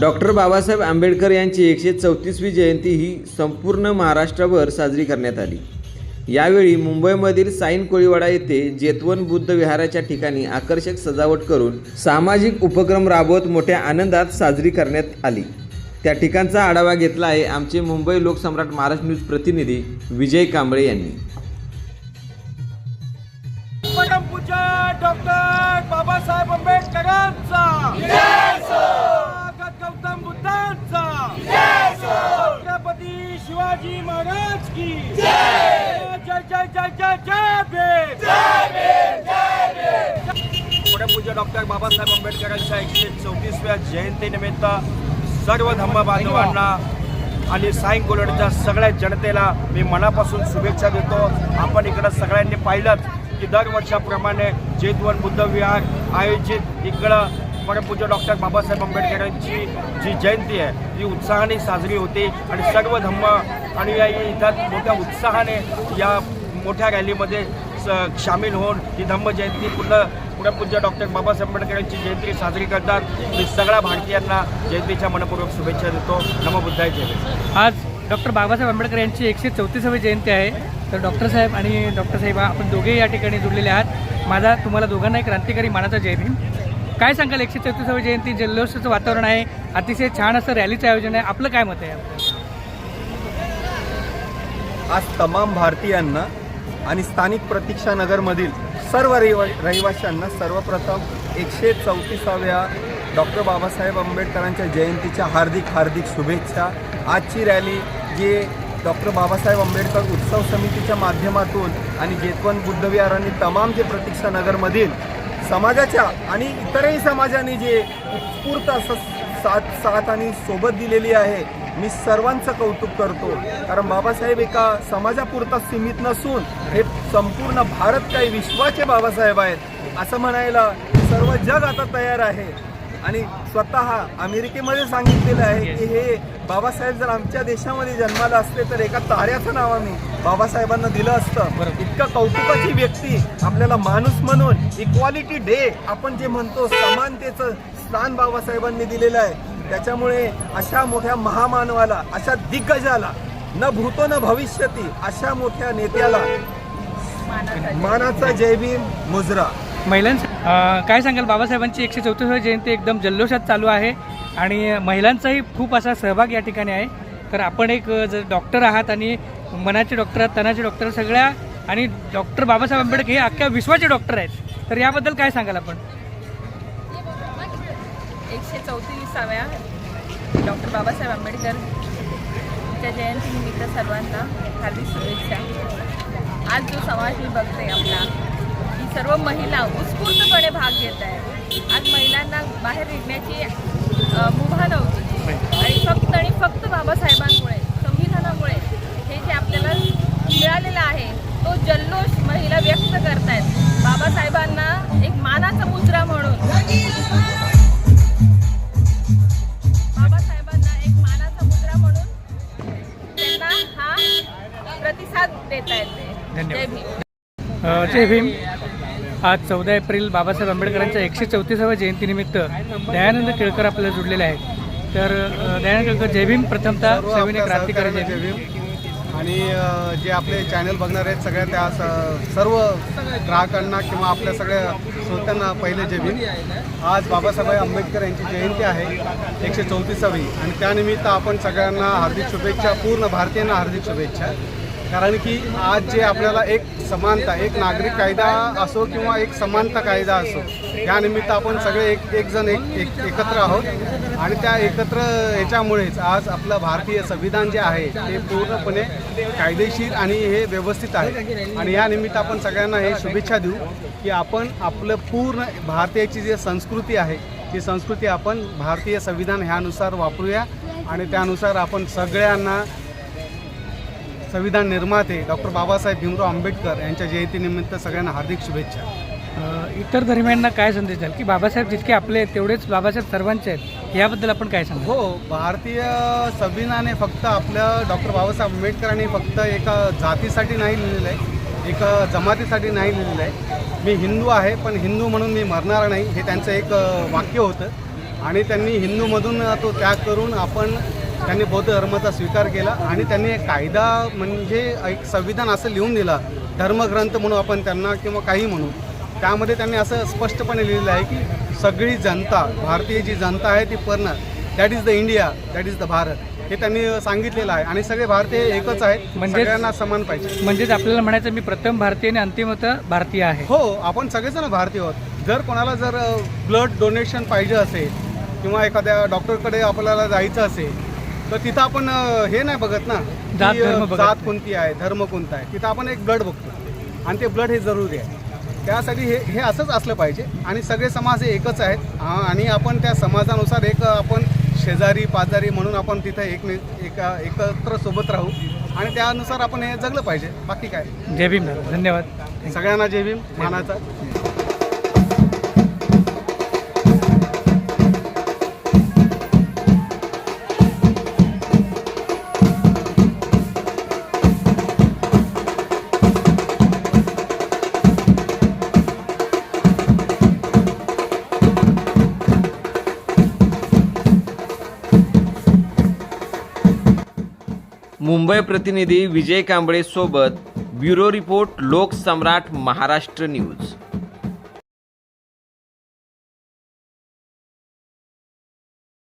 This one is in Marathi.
डॉक्टर बाबासाहेब आंबेडकर यांची एकशे चौतीसवी जयंती ही संपूर्ण महाराष्ट्रभर साजरी करण्यात आली. यावेळी मुंबईमधील साईन कोळीवाडा येथे जेतवन बुद्ध विहाराच्या ठिकाणी आकर्षक सजावट करून सामाजिक उपक्रम राबवत मोठ्या आनंदात साजरी करण्यात आली. त्या ठिकाणचा आढावा घेतला आहे आमचे मुंबई लोकसम्राट महाराष्ट्र न्यूज प्रतिनिधी विजय कांबळे यांनी. की। जय जय जय जय जय भीम। पूज्य डॉक्टर बाबासाहेब आंबेडकरांच्या एकशे चौतीसव्या जयंतीनिमित्त सर्व धम्म बांधवांना आणि साईं कोलडच्या सगळ्या जनतेला मी मनापासून शुभेच्छा देतो. आपण इकडं सगळ्यांनी पाहिलंच की दरवर्षाप्रमाणे जेतवन बुद्ध विहार आयोजित इकडं परमपूज्य डॉक्टर बाबासाहेब आंबेडकरांची जी जयंती आहे ती उत्साहाने साजरी होते आणि सर्व धम्म अनुयायी इथं मोठ्या उत्साहाने या मोठ्या रॅलीमध्ये स सामील होऊन ही धम्म जयंती पूर्ण पुढपूज्य डॉक्टर बाबासाहेब आंबेडकरांची जयंती साजरी करतात. मी सगळ्या भारतीयांना जयंतीच्या मनपूर्वक शुभेच्छा देतो. नमबुद्धाय जय आज डॉक्टर बाबासाहेब आंबेडकर यांची एकशे चौतीसावी जयंती आहे. तर डॉक्टर साहेब आणि डॉक्टर साहेब आपण दोघेही या ठिकाणी जुळलेले आहात. माझा तुम्हाला दोघांना एक क्रांतिकारी मानाचा जय भीम. काय सांगाल एकशे चौतीसावी जयंती? जल्लोषाचं वातावरण आहे. अतिशय छान असं रॅलीचं आयोजन आहे. आपलं काय मत आहे आज तमाम भारतीयांना आणि स्थानिक प्रतीक्षा नगरमधील सर्व रहिवा रहिवाशांना सर्वप्रथम एकशे चौतीसाव्या डॉक्टर बाबासाहेब आंबेडकरांच्या जयंतीच्या हार्दिक हार्दिक शुभेच्छा. आजची रॅली जी डॉक्टर बाबासाहेब आंबेडकर उत्सव समितीच्या माध्यमातून आणि जेतवन बुद्धविहार आणि तमाम जे प्रतीक्षा नगरमधील समाजाच्या आणि इतरही समाजाने जे उत्स्फूर्त असं साथ साथ आणि सोबत दिलेली आहे मी सर्वांचं कौतुक करतो. कारण बाबासाहेब एका समाजापुरता सीमित नसून हे संपूर्ण भारत काही विश्वाचे बाबासाहेब आहेत असं म्हणायला सर्व जग आता तयार आहे. आणि स्वतः अमेरिकेमध्ये सांगितलेलं आहे की हे बाबासाहेब जर आमच्या देशामध्ये जन्माला असते तर एका ताऱ्याचं नाव आम्ही बाबासाहेबांना दिलं असतं. इतकं कौतुकाची व्यक्ती आपल्याला माणूस म्हणून इक्वालिटी डे आपण जे म्हणतो समानतेचं स्थान बाबासाहेबांनी दिलेलं आहे. त्याच्यामुळे अशा मोठ्या महामानवाला अशा दिग्गजाला न भूतो न भविष्यती अशा मोठ्या नेत्याला मानाचा जय भीम. मुजरा. महिलांचं अं, काय सांगाल? बाबासाहेबांची एकशे चौतीसावी जयंती एकदम जल्लोषात चालू आहे आणि महिलांचाही खूप असा सहभाग या ठिकाणी आहे. तर आपण एक जर डॉक्टर आहात आणि मनाचे डॉक्टर आहात तनाचे डॉक्टर सगळ्या आणि डॉक्टर बाबासाहेब आंबेडकर हे अख्ख्या विश्वाचे डॉक्टर आहेत. तर याबद्दल काय सांगाल आपण? एकशे चौतीसाव्या डॉक्टर बाबासाहेब आंबेडकर च्या जयंतीनिमित्त सर्वांना हार्दिक शुभेच्छा. आज जो समाज मी बघते आपला सर्व महिला उत्स्फूर्तपणे भाग घेत आहे आज महिलांना बाहेर निघण्याची मुभा नव्हती. आणि फक्त आणि फक्त बाबासाहेबांमुळे संविधानामुळे हे जे आपल्याला मिळालेलं आहे तो जल्लोष महिला व्यक्त करतायत. बाबासाहेबांना एक मानाचा मुद्रा म्हणून. बाबासाहेबांना एक मानाचा मुद्रा म्हणून त्यांना हा प्रतिसाद देता येते धन्यवाद. जय भीम. जय भीम. आज चौदा एप्रिल बाबासाहेब आंबेडकरांच्या एकशे चौतीसाव्या जयंतीनिमित्त दयानंद केळकर आपल्याला जुडलेले आहेत. तर दयानंद केळकर जय भीम. प्रथमतः सविनय क्रांतिकारी जय भीम. आणि जे आपले चॅनल बघणार आहेत सगळ्या त्या सर्व ग्राहकांना किंवा आपल्या सगळ्या श्रोत्यांना पहिले जय भीम. आज बाबासाहेब आंबेडकर यांची जयंती आहे एकशे चौतीसावी. आणि त्यानिमित्त आपण सगळ्यांना हार्दिक शुभेच्छा पूर्ण भारतीयांना हार्दिक शुभेच्छा. कारण की आज जे आपल्याला एक समानता एक नागरिक कायदा असो किंवा एक समानता कायदा असो त्यानिमित्त आपण सगळे एक एक जण एक एक एकत्र आहोत. आणि त्या एकत्र याच्यामुळेच आज आपलं भारतीय संविधान जे आहे ते पूर्णपणे कायदेशीर आणि हे व्यवस्थित आहे. आणि या निमित्त आपण सगळ्यांना हे शुभेच्छा देऊ की आपण आपलं पूर्ण भारतीयाची जी संस्कृती आहे ती संस्कृती आपण भारतीय संविधान ह्यानुसार वापरूया. आणि त्यानुसार आपण सगळ्यांना संविधान निर्माते डॉक्टर बाबासाहेब भीमराव आंबेडकर यांच्या जयंतीनिमित्त सगळ्यांना हार्दिक शुभेच्छा. इतर धर्मियांना काय संदेश द्याल? की बाबासाहेब जितके आपले तेवढेच बाबासाहेब सर्वांचे आहेत. याबद्दल आपण काय सांगाल? हो भारतीय संविधानाने फक्त आपलं डॉक्टर बाबासाहेब आंबेडकरांनी फक्त एका जातीसाठी नाही लिहिलेलं आहे एका जमातीसाठी नाही लिहिलेलं आहे. मी हिंदू आहे पण हिंदू म्हणून मी मरणार नाही हे त्यांचं एक वाक्य होतं. आणि त्यांनी हिंदूमधून तो त्याग करून आपण त्यांनी बौद्ध धर्माचा स्वीकार केला आणि त्यांनी एक कायदा म्हणजे एक संविधान असं लिहून दिला धर्मग्रंथ म्हणू आपण त्यांना किंवा काही म्हणू. त्यामध्ये त्यांनी असं स्पष्टपणे लिहिलेलं आहे की सगळी जनता भारतीय जी जनता आहे ती पूर्ण that is the India that is the Bharat हे त्यांनी सांगितलेलं आहे. आणि सगळे भारतीय एकच आहेत म्हणजेच- सगळ्यांना समान पाहिजे. म्हणजेच आपल्याला म्हणायचं मी प्रथम भारतीय आणि अंतिमतः भारतीय आहे. हो आपण सगळेजण भारतीय आहोत. जर कोणाला जर ब्लड डोनेशन पाहिजे असेल किंवा एखाद्या डॉक्टरकडे आपल्याला जायचं असेल तर तिथं आपण हे नाही बघत ना जात, की, अ, धर्म बघत जात नाही. कोणती आहे धर्म कोणता आहे तिथं आपण एक ब्लड बघतो. आणि ते ब्लड हे जरुरी आहे. त्यासाठी हे हे असंच असलं पाहिजे. आणि सगळे समाज हे एकच आहेत. आ- आणि आपण त्या समाजानुसार एक आपण शेजारी पाजारी म्हणून आपण तिथं एक एका एकत्र सोबत राहू. आणि त्यानुसार आपण हे जगलं पाहिजे. बाकी काय? जय भीम दादा. धन्यवाद. सगळ्यांना जय भीम. मानाचा. मुंबई प्रतिनिधी विजय कांबळे सोबत bureau report Loksamrat Maharashtra news.